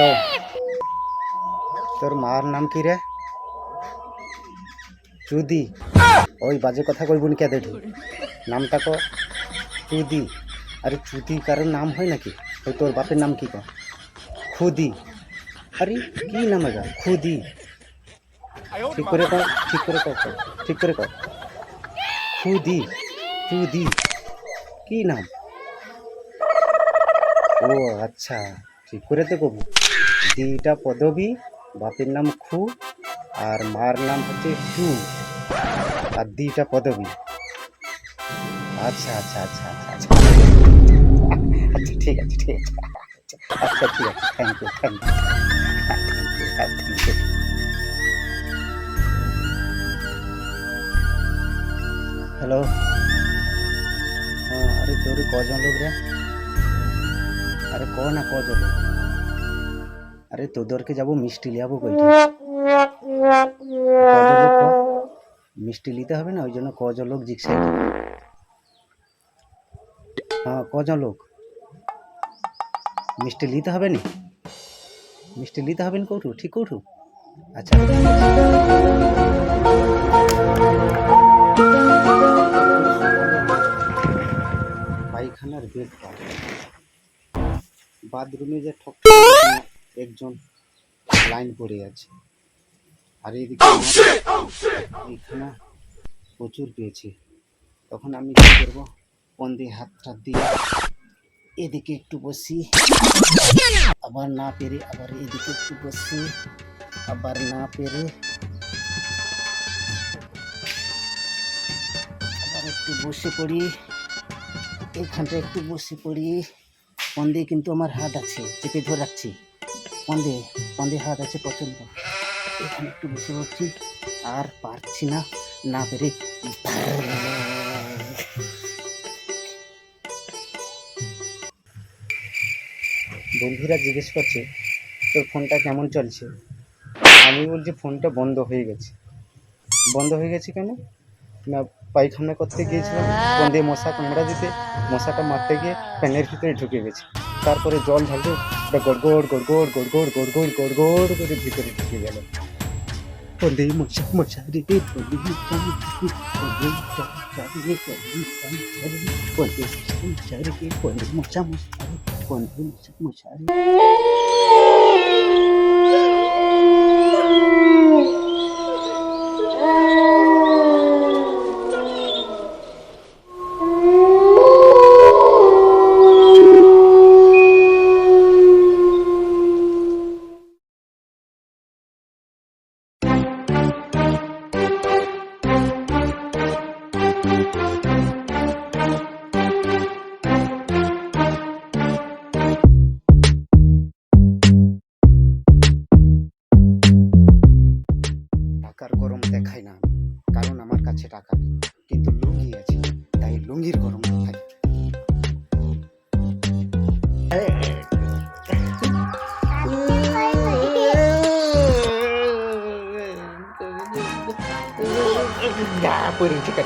Hello তোর মার নাম কি রে চুদি ওই বাজে কথা কইবুনি কে দেখি নামটা ক চুদি আরে চুদি কারোর নাম হয় নাকি ওই তোর বাপের নাম কি ক খুদি আরে কি নাম এটা খুদি ঠিক করে কর ঠিক কর কর, ঠিক করে কর খুদি চুদি কি নাম ও আচ্ছা ঠিক করে তো কবু দিটা পদবী, বাপের নাম খু আর মার নাম হচ্ছে চু আর দিটা পদবী। আচ্ছা আচ্ছা আচ্ছা আচ্ছা আচ্ছা। আচ্ছা ঠিক আছে ঠিক আছে। আচ্ছা ঠিক আছে। Thank you thank you hello হ্যাঁ আরে তোর কজন লোক রে? আরে ক না কজন লোক? আরে তোদেরকে যাব, মিষ্টি লিয়াবো কইটি কজন লোক ক? মিষ্টি নিতে হবে না, ওই জন্য কজন লোক জিজ্ঞাসা হ্যাঁ কজন লোক? মিষ্টি নিতে হবে নি? মিষ্টি নিতে হবে না কৌটু ঠিক কৌটু আচ্ছা। পায়খানার বেড বাথরুমে যে ঠক একজন লাইন পড়ে আছে। আর এইদিকে এইখানে প্রচুর পেয়েছি। তখন আমি কী করব? কোন দিয়ে হাত টাত দিয়ে এদিকে একটু বসি। আবার না পেরে আবার এদিকে একটু বসি। আবার না পেরে আবার একটু বসে পড়ি। এইখানটা একটু বসে পড়ি। কন্দে কিন্তু আমার হাত আছে চেপে ধরে রাখছি। কন্দে পন্দে হাত আছে পছন্দ এখানে একটু বসে পড়ছি, আর পারছি না না পেরে বন্ধুরা জিজ্ঞেস করছে, তোর ফোনটা কেমন চলছে? আমি বলছি, ফোনটা বন্ধ হয়ে গেছে। বন্ধ হয়ে গেছে কেন? না পায়খানা করতে গিয়েছিলাম ফোন দিয়ে মশা কামড়া দিতে, মশাটা মারতে গিয়ে প্যানের ভিতরে ঢুকে গেছে। তারপরে জল ঢালতে ওটা গড়গড় গড়গড় গড়গড় গড়গড় গড়গড় করে ভিতরে ঢুকে গেল। মশা মশারি মশা মশারি মশা মশারি লুঙ্গির গরম দেখাই